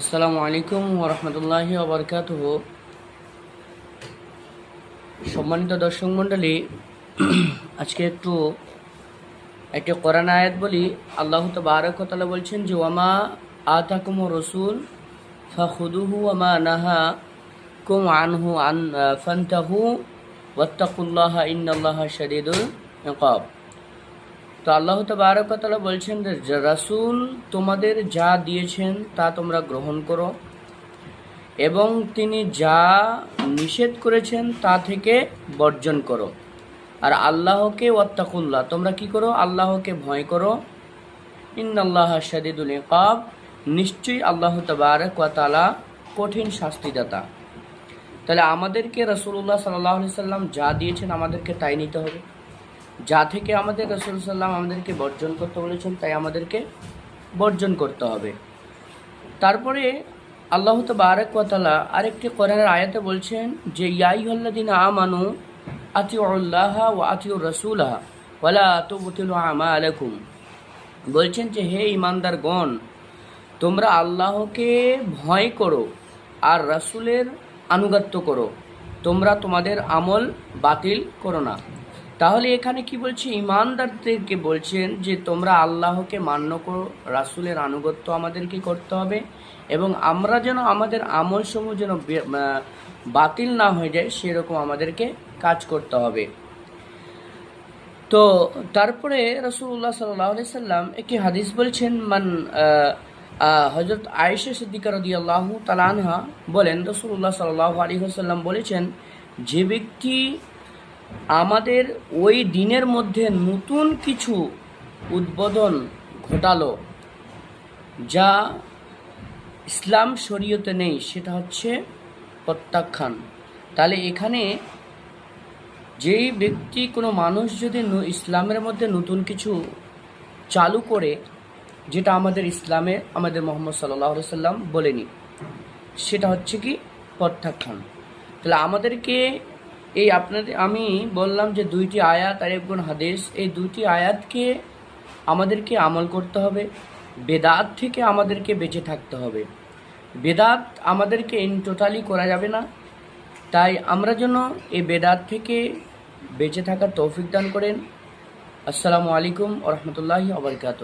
আসসালামু আলাইকুম ওরহমতুল্লাহি ওবরকাত সম্মানিত দর্শক মণ্ডলী, আজকে একটু, একটি কোরআন আয়াত বলি, আল্লাহ তবারকতলা বলছেন যে, ওয়ামা আতাকুম রসুল ফাহুদুহু ওয়ামা নাহা কুম আনহু আন ফান্তাহু, ওয়াত্তাকুল্লাহ ইন্নাল্লাহ শরীদুল ইকাব তো আল্লাহ তবারকতলা বলছেন যে রাসূল তোমাদের যা দিয়েছেন তা তোমরা গ্রহণ করো এবং তিনি যা নিষেধ করেছেন তা থেকে বর্জন করো। আর আল্লাহকে ওয়াত্তাকুল্লাহ, তোমরা কি করো? আল্লাহকে ভয় করো। ইন্নাল্লাহ শাদিদুল ইকাব, নিশ্চয়ই আল্লাহ তবারক কঠিন শাস্তিদাতা। তাহলে আমাদেরকে রসুল্লাহ সাল্লাহ সাল্লাম যা দিয়েছেন আমাদেরকে তাই নিতে হবে। যা থেকে আমাদের রসুল সাল্লাম আমাদেরকে বর্জন করতে বলেছেন, তাই আমাদেরকে বর্জন করতে হবে। তারপরে আল্লাহ তবারকালা আরেকটি কোরআনের আয়াতে বলছেন যে ইয়াই হল্লাদিন আমানু আতিউল্লাহ ও আতিউ রসুলাহ ওয়ালা তুবতিল আমা আলাইকুম বলছেন যে, হে ইমানদার গণ তোমরা আল্লাহকে ভয় করো আর রাসূলের আনুগত্য করো। তোমরা তোমাদের আমল বাতিল করো না। তাহলে এখানে কি বলছে? ইমানদারদেরকে বলছেন যে, তোমরা আল্লাহকে মান্য করো, রাসূলের আনুগত্য আমাদেরকে করতে হবে এবং আমরা যেন আমাদের আমল সমূহ যেন বাতিল না হয়ে যায়, সেরকম আমাদেরকে কাজ করতে হবে। তো তারপরে রসুল্লাহ সাল্লাহ সাল্লাম একটি হাদিস বলছেন, মান হজরত আয়েশা সিদ্দিকা রদি আল্লাহ তালানহা বলেন রসুল্লাহ সাল্লাহ আলী সাল্লাম বলেছেন, যে ব্যক্তি আমাদের ওই দিনের মধ্যে নতুন কিছু উদ্বোধন ঘটালো, যা ইসলাম শরীয়তে নেই, সেটা হচ্ছে প্রত্যাখ্যান। তাহলে এখানে যেই ব্যক্তি কোনো মানুষ যদি ইসলামের মধ্যে নতুন কিছু চালু করে, যেটা আমাদের ইসলামে আমাদের মোহাম্মদ সাল্লাহ সাল্লাম বলেনি, সেটা হচ্ছে কি প্রত্যাখ্যান। তাহলে আমাদেরকে এই আপনাদের আমি বললাম যে দুইটি আয়াত আর একগুণ হাদিস, এই দুইটি আয়াতকে আমাদেরকে আমল করতে হবে, বেদাত থেকে আমাদেরকে বেঁচে থাকতে হবে। বেদাত আমাদেরকে ইন টোটালি করা যাবে না, তাই আমরা যেন এই বেদাত থেকে বেঁচে থাকার তৌফিক দান করেন। আসসালামু আলাইকুম ওরহমতুল্লাহি আবরকাত